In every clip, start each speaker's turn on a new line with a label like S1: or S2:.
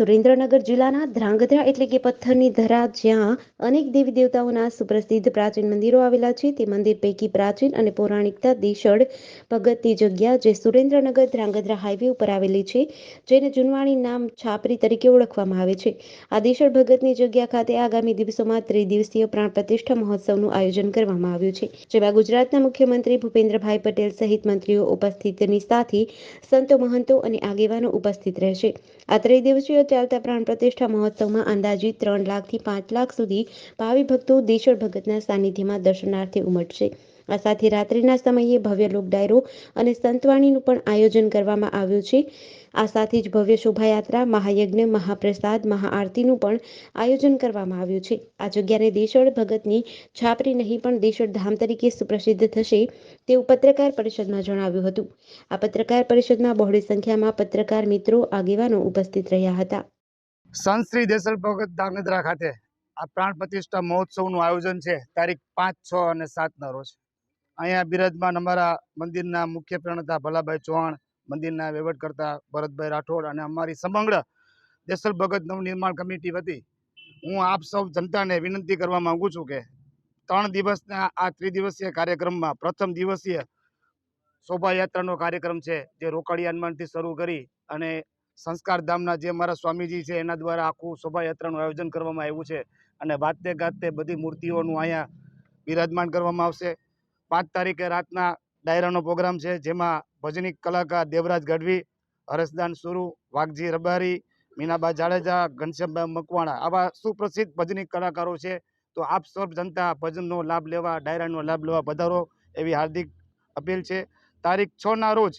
S1: સુરેન્દ્રનગર જિલ્લાના ધ્રાંગધ્રા એટલે કે પથ્થરની ધરા જ્યાં અનેક દેવી દેવતાઓના સુપ્રસિદ્ધ પ્રાચીન મંદિરો આવેલા છે. તે મંદિર પૈકી પ્રાચીન અને પૌરાણિકતા દેશળ ભગતની જગ્યા જે સુરેન્દ્રનગર ધ્રાંગધ્રા હાઈવે ઉપર આવેલી છે, જેને જુનવાણી નામ છાપરી તરીકે ઓળખવામાં આવે છે. આ દેશળ ભગતની જગ્યા ખાતે આગામી દિવસોમાં ત્રિદિવસીય પ્રાણ પ્રતિષ્ઠા મહોત્સવનું આયોજન કરવામાં આવ્યું છે, જેમાં ગુજરાતના મુખ્યમંત્રી ભૂપેન્દ્રભાઈ પટેલ સહિત મંત્રીઓ ઉપસ્થિતની સાથે સંતો મહંતો અને આગેવાનો ઉપસ્થિત રહેશે. આ ત્રિદિવસીય ચાલતા પ્રાણ પ્રતિષ્ઠા મહોત્સવમાં અંદાજિત ત્રણ લાખથી પાંચ લાખ સુધી ભાવિ ભક્તો દેશળ ભગતના સાનિધ્યમાં દર્શનાર્થે ઉમટશે. આ સાથે રાત્રિના સમયે ભવ્ય લોક ડાયરો અને સંતવાણીનું પણ આયોજન કરવામાં આવ્યું છે. આ સાથે જ ભવ્ય શોભાયાત્રા, મહાયજ્ઞ, મહાપ્રસાદ, મહાઆરતીનું પણ આયોજન કરવામાં આવ્યું છે. આ જગ્યાને દેશળ ભગતની છાપરી નહીં પણ દેશળ ધામ તરીકે સુપ્રસિદ્ધ થશે તેવું પત્રકાર પરિષદમાં જણાવ્યું હતું. આ પત્રકાર પરિષદમાં બહોળી સંખ્યામાં પત્રકાર મિત્રો, આગેવાનો ઉપસ્થિત રહ્યા હતા.
S2: સંત શ્રી દેસલ ભગત ધાંગધ્રા ખાતે આ પ્રાણ પ્રતિષ્ઠા મહોત્સવનું આયોજન છે. તારીખ પાંચ, છ અને સાતના રોજ. અહીંયા બિરાજમાન અમારા મંદિરના મુખ્ય પ્રણતા ભલાભાઈ ચૌહાણ, મંદિરના વહીવટકર્તા ભરતભાઈ રાઠોડ અને અમારી સમગ્ર દેસલ ભગત નવનિર્માણ કમિટી વતી હું આપ સૌ જનતાને વિનંતી કરવા માંગુ છું કે ત્રણ દિવસના આ ત્રિદિવસીય કાર્યક્રમમાં પ્રથમ દિવસીય શોભાયાત્રાનો કાર્યક્રમ છે, જે રોકડી હનુમાનથી શરૂ કરી અને સંસ્કાર ધામના જે અમારા સ્વામીજી છે, એના દ્વારા આખું શોભાયાત્રાનું આયોજન કરવામાં આવ્યું છે અને વાતે ગાતે બધી મૂર્તિઓનું અહીંયા બિરાજમાન કરવામાં આવશે. પાંચ તારીખે રાતના ડાયરાનો પ્રોગ્રામ છે, જેમાં ભજનિક કલાકાર દેવરાજ ગઢવી, હરસદાન સુરુ, વાઘજી રબારી, મીનાબા જાડેજા, ઘનશ્યામભાઈ મકવાણા આવા સુપ્રસિદ્ધ ભજનિક કલાકારો છે. તો આપ સર્વ જનતા ભજનનો લાભ લેવા, ડાયરાનો લાભ લેવા પધારો એવી હાર્દિક અપીલ છે. તારીખ છ ના રોજ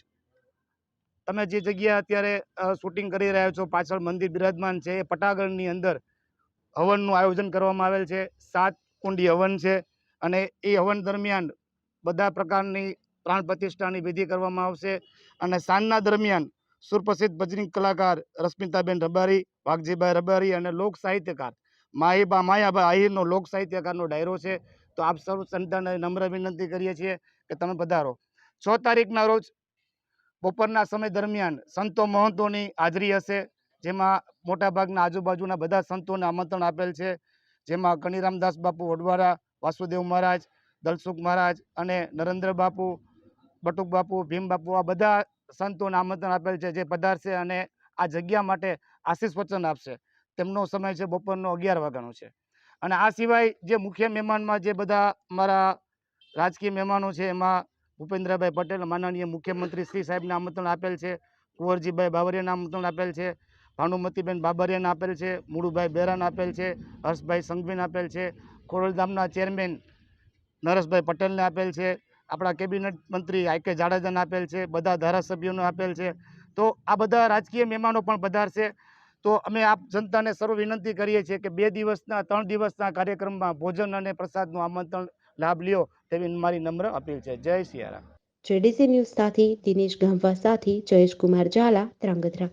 S2: તમે જે જગ્યા અત્યારે શૂટિંગ કરી રહ્યા છો, પાછળ મંદિર બિરાજમાન છે, એ પટાગળની અંદર હવનનું આયોજન કરવામાં આવેલ છે. સાત કુંડી હવન છે અને એ હવન દરમિયાન બધા પ્રકારની પ્રાણ પ્રતિષ્ઠાની વિધિ કરવામાં આવશે અને સાંજના દરમિયાન સુપ્રસિદ્ધ ભજની કલાકાર રશ્મિતાબેન રબારી, વાઘજીભાઈ રબારી અને લોક સાહિત્યકાર માહીબા માયાબા આહિરનો લોક સાહિત્યકારનો ડાયરો છે. તો આપ સૌ સંતાને નમ્ર વિનંતી કરીએ છીએ કે તમે પધારો. છ તારીખના રોજ બપોરના સમય દરમિયાન સંતો મહંતોની હાજરી હશે, જેમાં મોટાભાગના આજુબાજુના બધા સંતોને આમંત્રણ આપેલ છે. જેમાં કનીરામદાસ બાપુ વડવારા વાસુદેવ મહારાજ દલસુખ મહારાજ અને નરેન્દ્ર બાપુ, બટુક બાપુ, ભીમ બાપુ, આ બધા સંતોને આમંત્રણ આપેલ છે, જે પધારશે અને આ જગ્યા માટે આશીષ વચન આપશે. તેમનો સમય છે બપોરનો અગિયાર વાગ્યાનો છે. અને આ સિવાય જે મુખ્ય મહેમાનમાં જે બધા મારા રાજકીય મહેમાનો છે, એમાં ભૂપેન્દ્રભાઈ પટેલ, માનનીય મુખ્યમંત્રી શ્રી સાહેબને આમંત્રણ આપેલ છે, કુંવરજીભાઈ બાવરિયાને આમંત્રણ આપેલ છે, ભાનુમતીબેન બાબરિયાને આપેલ છે, મુળુભાઈ બેરાને આપેલ છે, હર્ષભાઈ સંઘવીને આપેલ છે, ખોડલધામના ચેરમેન નરેશભાઈ પટેલને આપેલ છે, આપણા કેબિનેટ મંત્રી આઈ કે જાડેજાને આપેલ છે, બધા ધારાસભ્યોને આપેલ છે. તો આ બધા રાજકીય મહેમાનો પણ પધારશે તો અમે આપ જનતાને સર્વ વિનંતી કરીએ છીએ કે બે દિવસના, ત્રણ દિવસના કાર્યક્રમમાં ભોજન અને પ્રસાદનું આમંત્રણ લાભ લ્યો તેવી મારી નમ્ર અપીલ છે. જય સિયારામ.
S1: જેડીસી ન્યૂઝ સાથે દિનેશ ગામવા સાથે જયેશ કુમાર ઝાલા, ધ્રાંગધ્રા.